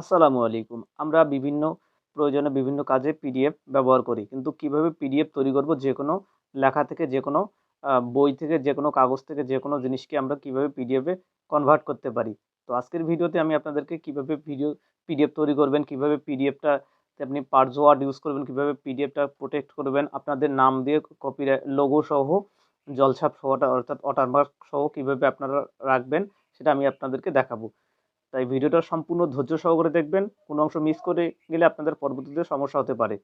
আসসালামু আলাইকুম। আমরা বিভিন্ন প্রয়োজনে বিভিন্ন কাজে পিডিএফ ব্যবহার করি। কিন্তু কীভাবে পিডিএফ তৈরি করব যে কোনো লেখা থেকে যে কোনো বই থেকে যে কোনো কাগজ থেকে যে কোনো জিনিসকে আমরা কীভাবে পিডিএফে কনভার্ট করতে পারি? তো আজকের ভিডিওতে আমি আপনাদেরকে কীভাবে ভিডিও পিডিএফ তৈরি করবেন, কীভাবে পিডিএফটা আপনি পার্টস ওয়ার্ড ইউজ করবেন, কীভাবে পিডিএফটা প্রোটেক্ট করবেন, আপনাদের নাম দিয়ে কপি লোগো সহ, জলছাপ সহ, অর্থাৎ ওয়াটারমার্ক সহ কীভাবে আপনারা রাখবেন, সেটা আমি আপনাদেরকে দেখাবো। তাই ভিডিওটা সম্পূর্ণ ধৈর্য সহকারে দেখবেন। কোনো অংশ মিস করে গেলে আপনাদের পরবর্তীতে সমস্যা হতে পারে।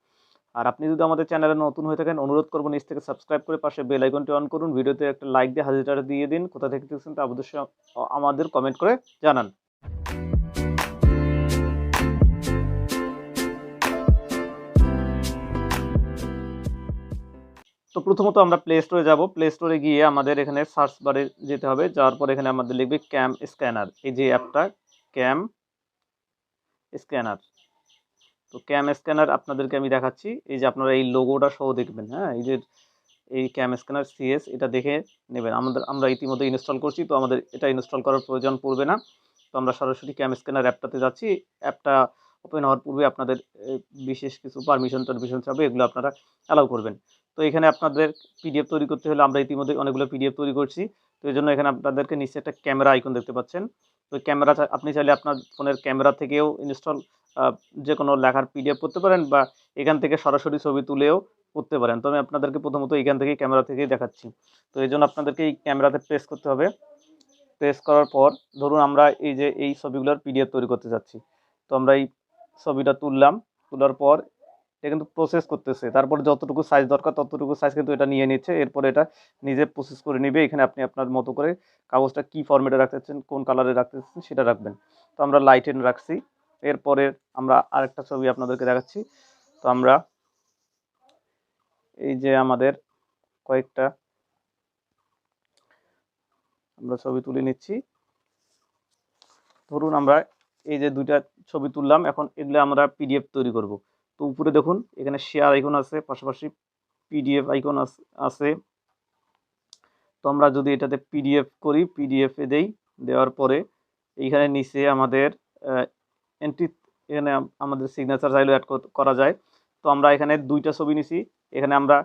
আর আপনি যদি আমাদের চ্যানেলে নতুন হয়ে থাকেন, অনুরোধ করব নিচ থেকে সাবস্ক্রাইব করে পাশে বেল আইকনটি অন করুন। ভিডিওতে একটা লাইক দিয়ে হাজিরটা দিয়ে দিন। কোথা থেকে দেখছেন তা অবশ্যই আমাদের কমেন্ট করে জানান। তো প্রথমত আমরা প্লে স্টোরে যাব। প্লে স্টোরে গিয়ে আমাদের এখানে সার্চ বারে যেতে হবে। যাওয়ার পর এখানে আমাদের লিখবে ক্যাম স্ক্যানার এই যে অ্যাপটা ক্যাম স্ক্যানার তো ক্যাম স্ক্যানার আপনাদেরকে আমি দেখাচ্ছি। এই যে আপনারা এই লোগোটা সহ দেখবেন হ্যাঁ? এই যে এই ক্যাম স্ক্যানার সিএস এটা দেখে নেবেন। আমাদের, আমরা ইতিমধ্যে ইনস্টল করছি, তো আমাদের এটা ইনস্টল করার প্রয়োজন পড়বে না। তো আমরা সরাসরি ক্যাম স্ক্যানার অ্যাপটাতে যাচ্ছি। অ্যাপটা ওপেন হওয়ার পূর্বে আপনাদের বিশেষ কিছু পারমিশন টারমিশন চাবে, এগুলো আপনারা অ্যালাউ করবেন। তো এখানে আপনাদের পিডিএফ তৈরি করতে হলে আমরা ইতিমধ্যে অনেকগুলো পিডিএফ তৈরি করছি। তো এই জন্য এখানে আপনাদেরকে নিচে একটা ক্যামেরা আইকন দেখতে পাচ্ছেন। তো ক্যামেরা আপনি চাইলে আপনার ফোনের ক্যামেরা থেকেও ইনস্টল যে কোনো লেখার পিডিএফ করতে পারেন বা এখান থেকে সরাসরি ছবি তুলেও করতে পারেন। তো আমি আপনাদেরকে প্রথমত এখান থেকে ক্যামেরা থেকেই দেখাচ্ছি। তো এই জন্য আপনাদেরকে এই ক্যামেরাতে প্রেস করতে হবে। প্রেস করার পর ধরুন আমরা এই যে এই ছবিগুলোর পিডিএফ তৈরি করতে যাচ্ছি। তো আমরা এই ছবিটা তুললাম। তোলার পর এটা কিন্তু প্রসেস করতেছে। তারপরে যতটুকু সাইজ দরকার ততটুকু সাইজ কিন্তু এটা নিয়ে নিচ্ছে। এরপরে এটা নিজে প্রসেস করে নেবে। এখানে আপনি আপনার মতো করে কাগজটা কী ফরম্যাটে রাখতে চাচ্ছেন, কোন কালারে রাখতে চাচ্ছেন সেটা রাখবেন। তো আমরা লাইটেন রাখছি। এরপরে আমরা আরেকটা ছবি আপনাদেরকে দেখাচ্ছি। তো আমরা এই যে আমাদের কয়েকটা আমরা ছবি তুলে নিচ্ছি। ধরুন আমরা এই যে দুইটা ছবি তুললাম। এখন এগুলো আমরা পিডিএফ তৈরি করব। তো উপরে দেখুন, এখানে শেয়ার আইকন আছে, পাশাপাশি পিডিএফ আইকন আছে। তো আমরা যদি এটাতে পিডিএফ করি পিডিএফে দেই, দেওয়ার পরে এইখানে নিচে আমাদের এন্ট্রি এখানে আমাদের সিগনেচার চাইলেও অ্যাড করা যায়। তো আমরা এখানে দুইটা ছবি নিছি, এখানে আমরা,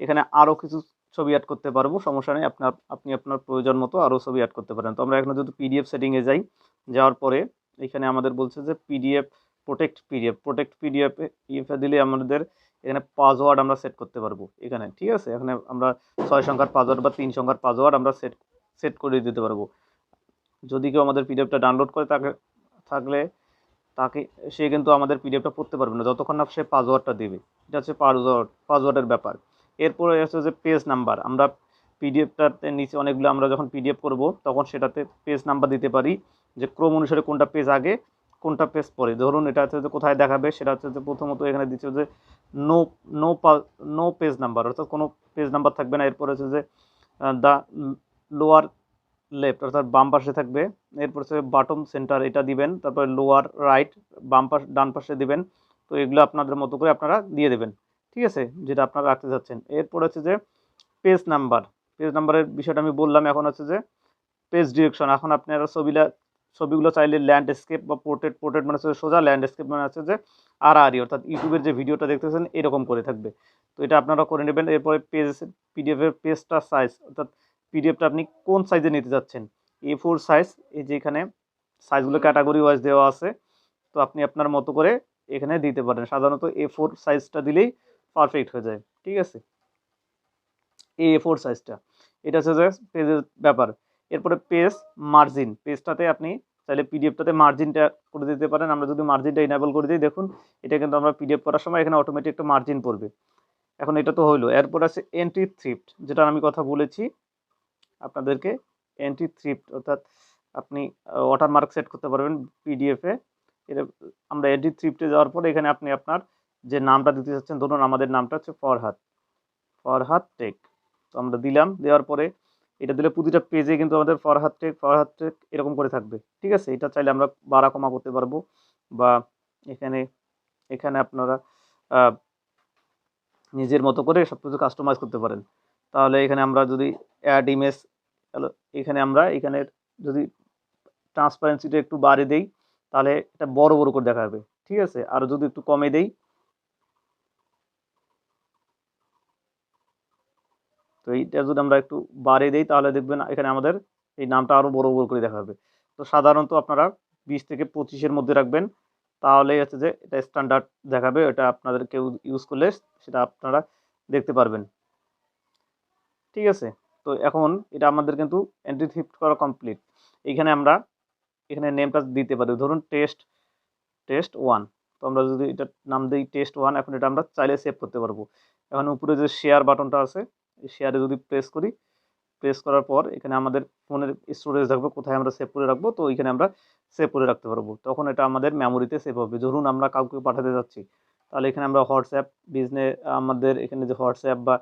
এখানে আরও কিছু ছবি অ্যাড করতে পারব, সমস্যা নেই, আপনার, আপনি আপনার প্রয়োজন মতো আরও ছবি অ্যাড করতে পারেন। তো আমরা এখানে যদি পিডিএফ সেটিংয়ে যাই, যাওয়ার পরে এখানে আমাদের বলছে যে PDF protect PDF protect PDF EFA দিলে আমাদের এখানে পাসওয়ার্ড আমরা সেট করতে পারব, এখানে, ঠিক আছে? এখানে আমরা ছয় সংখ্যার পাসওয়ার্ড বা তিন সংখ্যার পাসওয়ার্ড আমরা সেট সেট করে দিতে পারব। যদি কেউ আমাদের পিডিএফটা ডাউনলোড করে তাকে, থাকলে তাকে, সে কিন্তু আমাদের পিডিএফটা পড়তে পারবে না, যতক্ষণ না সে পাসওয়ার্ডটা দেবে। এটা হচ্ছে পাসওয়ার্ড পাসওয়ার্ডের ব্যাপার। এরপরে হচ্ছে যে পেজ নাম্বার আমরা পিডিএফটাতে নিচে অনেকগুলো আমরা যখন পিডিএফ করব, তখন সেটাতে পেজ নাম্বার দিতে পারি যে ক্রম অনুসারে কোনটা পেজ আগে কোনটা পেজ পরে? ধরুন এটা হচ্ছে যে কোথায় দেখাবে, সেটা হচ্ছে যে প্রথমত এখানে দিচ্ছে যে no no no page number অর্থাৎ কোনো পেজ নাম্বার থাকবে না। এরপর হচ্ছে যে দ্য লোয়ার লেফট অর্থাৎ বাম পাশে থাকবে। এরপর হচ্ছে বাটম সেন্টার এটা দিবেন। তারপর লোয়ার রাইট বাম পাশ, ডান পাশে দিবেন। তো এগুলো আপনাদের মতো করে আপনারা দিয়ে দেবেন। ঠিক আছে? যেটা আপনারা রাখতে চাচ্ছেন এরপর হচ্ছে যে পেজ নাম্বার পেজ নাম্বারের বিষয়টা আমি বললাম। এখন হচ্ছে যে পেজ ডিরেকশন এখন আপনারা ছবিলা ছবিগুলো চাইলে ল্যান্ডস্কেপ বা পোর্ট্রেট পোর্ট্রেট মানে হচ্ছে সোজা ল্যান্ডস্কেপ মানে হচ্ছে যে আর আর ই অর্থাৎ ইউটিউবের যে ভিডিওটা দেখতেছেন এরকম করে থাকবে। তো এটা আপনারা করে নেবেন। এরপরে পেজ পিডিএফের পেজটা সাইজ অর্থাৎ পিডিএফটা আপনি কোন সাইজে নিতে যাচ্ছেন? এ ফোর সাইজ এই যে এখানে সাইজগুলো ক্যাটাগরি ওয়াইজ দেওয়া আছে, তো আপনি আপনার মতো করে এখানে দিতে পারেন। সাধারণত এ ফোর সাইজটা দিলেই পারফেক্ট হয়ে যায়, ঠিক আছে? এ ফোর সাইজটা এটা হচ্ছে যে পেজের ব্যাপার। এরপরে পেজ মার্জিন পেজটাতে আপনি চাইলে পিডিএফটাতে মার্জিনটা করে দিতে পারেন। আমরা যদি মার্জিনটা ইনেবল করে দিই, দেখুন, এটা কিন্তু আমরা পিডিএফ করার সময় এখানে অটোমেটিক একটা মার্জিন পড়বে। এখন এটা তো হইল। এরপর আছে এন্ট্রি থ্রিফট যেটা আমি কথা বলেছি আপনাদেরকে। এন্ট্রি থ্রিফট অর্থাৎ আপনি ওয়াটারমার্ক সেট করতে পারবেন পিডিএফে এটা, আমরা এন্ট্রি থ্রিফটে যাওয়ার পরে এখানে আপনি আপনার যে নামটা দিতে চাচ্ছেন ধরুন আমাদের নামটা হচ্ছে ফরহাদ ফরহাদ টেক তো আমরা দিলাম, দেওয়ার পরে এটা দিলে প্রতিটা পেজে কিন্তু আমাদের ফরহাদ টেক ফরহাদ টেক এরকম করে থাকবে, ঠিক আছে? এটা চাইলে আমরা বাড়া কমা করতে পারব বা এখানে এখানে আপনারা নিজের মতো করে সব কিছু কাস্টমাইজ করতে পারেন। তাহলে এখানে আমরা যদি অ্যাড ইমেজ এখানে আমরা এখানে যদি ট্রান্সপারেন্সিটা একটু বাড়িয়ে দেই, তাহলে এটা বড় বড় করে দেখা যাবে ঠিক আছে? আর যদি একটু কমে দেই তো এইটা যদি আমরা একটু বাড়িয়ে দিই, তাহলে দেখবেন এখানে আমাদের এই নামটা আরও বড় বড় করে দেখা যাবে তো সাধারণত আপনারা বিশ থেকে পঁচিশের মধ্যে রাখবেন। তাহলে হচ্ছে যে এটা স্ট্যান্ডার্ড দেখাবে, এটা আপনাদের কেউ ইউজ করলে সেটা আপনারা দেখতে পারবেন। ঠিক আছে? তো এখন এটা আমাদের কিন্তু এন্ট্রি শিফট করা কমপ্লিট এইখানে আমরা, এখানে নেমটা দিতে পারি। ধরুন টেস্ট টেস্ট ওয়ান তো আমরা যদি এটা নাম দিই টেস্ট ওয়ান এখন এটা আমরা চাইলে সেভ করতে পারব। এখন উপরে যে শেয়ার বাটনটা আছে শেয়ারে যদি প্রেস করি প্রেস করার পর এখানে আমাদের ফোনের স্টোরেজ থাকবে কোথায় আমরা সেভ করে রাখব, তো এখানে আমরা সেভ করে রাখতে পারব। তখন এটা আমাদের মেমোরিতে সেভ হবে। ধরুন আমরা কাউকে পাঠাতে যাচ্ছি, তাহলে এখানে আমরা হোয়াটসঅ্যাপ বিজনেস আমাদের এখানে যে হোয়াটসঅ্যাপ বা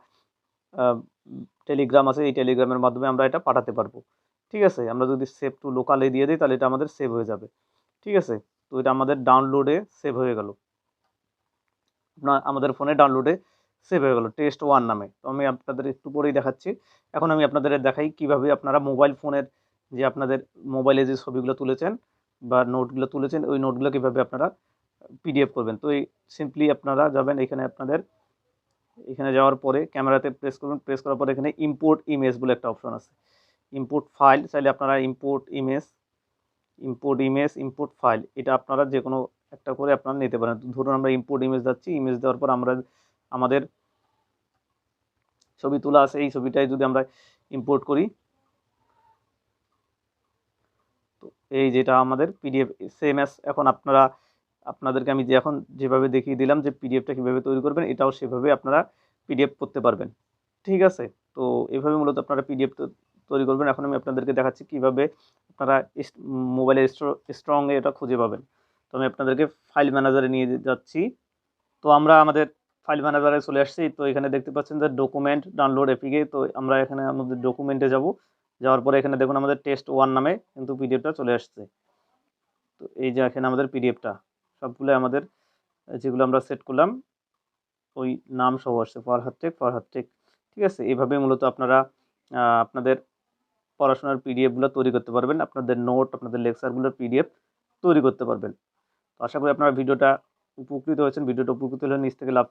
টেলিগ্রাম আছে, এই টেলিগ্রামের মাধ্যমে আমরা এটা পাঠাতে পারব। ঠিক আছে? আমরা যদি সেভ টু লোকালে দিয়ে দিই, তাহলে এটা আমাদের সেভ হয়ে যাবে। ঠিক আছে? তো এটা আমাদের ডাউনলোডে সেভ হয়ে গেল। আমাদের ফোনে ডাউনলোডে সেভ হয়ে গেল টেস্ট ওয়ান নামে। তো আমি আপনাদের একটু পরেই দেখাচ্ছি। এখন আমি আপনাদের দেখাই কীভাবে আপনারা মোবাইল ফোনের যে আপনাদের মোবাইলে যে ছবিগুলো তুলেছেন বা নোটগুলো তুলেছেন, ওই নোটগুলো কীভাবে আপনারা পিডিএফ করবেন। তো এই সিম্পলি আপনারা যাবেন এখানে আপনাদের, এখানে যাওয়ার পরে ক্যামেরাতে প্রেস করবেন। প্রেস করার পরে এখানে ইম্পোর্ট ইমেজ বলে একটা অপশন আছে। ইম্পোর্ট ফাইল চাইলে আপনারা import image import image import file এটা আপনারা যে কোনো একটা করে আপনারা নিতে পারেন। ধরুন আমরা ইম্পোর্ট ইমেজ যাচ্ছি ইমেজ দেওয়ার পর আমরা আমাদের ছবি তোলা আছে, এই ছবিটাই যদি আমরা ইম্পোর্ট করি। তো এই যেটা আমাদের পিডিএফ সেম এস এখন আপনারা, আপনাদেরকে আমি যে এখন যেভাবে দেখিয়ে দিলাম যে পিডিএফটা কীভাবে তৈরি করবেন, এটাও সেভাবে আপনারা পিডিএফ করতে পারবেন। ঠিক আছে? তো এভাবে মূলত আপনারা পিডিএফ তৈরি করবেন। এখন আমি আপনাদেরকে দেখাচ্ছি কীভাবে আপনারা মোবাইলে স্ট্রংয়ে এটা খুঁজে পাবেন। তো আমি আপনাদেরকে ফাইল ম্যানেজারে নিয়ে যাচ্ছি। তো আমরা আমাদের ফাইল ম্যানেজারে চলে আসছি। তো এখানে দেখতে পাচ্ছেন যে ডকুমেন্ট ডাউনলোড এপিকে তো আমরা এখানে আমাদের ডকুমেন্টে যাব। যাওয়ার পরে এখানে দেখুন আমাদের টেস্ট ওয়ান নামে কিন্তু পিডিএফটা চলে আসছে। তো এই যে এখানে আমাদের পিডিএফটা সবগুলো আমাদের, যেগুলো আমরা সেট করলাম, ওই নাম সহ আসছে ফারহাদ টেক টেক ঠিক আছে? এইভাবে মূলত আপনারা আপনাদের পড়াশোনার পিডিএফগুলো তৈরি করতে পারবেন। আপনাদের নোট আপনাদের লেকচারগুলোর পিডিএফ তৈরি করতে পারবেন। তো আশা করি আপনারা ভিডিওটা উপকৃত হয়েছেন ভিডিওটা উপকৃত হলে নিচ থেকে লাভ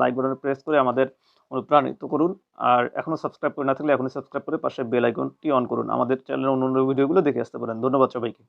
লাইক বাটনে প্রেস করে আমাদের অনুপ্রাণিত করুন। আর এখনও সাবস্ক্রাইব করে না থাকলে এখনই সাবস্ক্রাইব করে পাশে বেল আইকনটি অন করুন। আমাদের চ্যানেলের অন্য অন্য ভিডিওগুলো দেখে আসতে পারেন। ধন্যবাদ সবাইকে।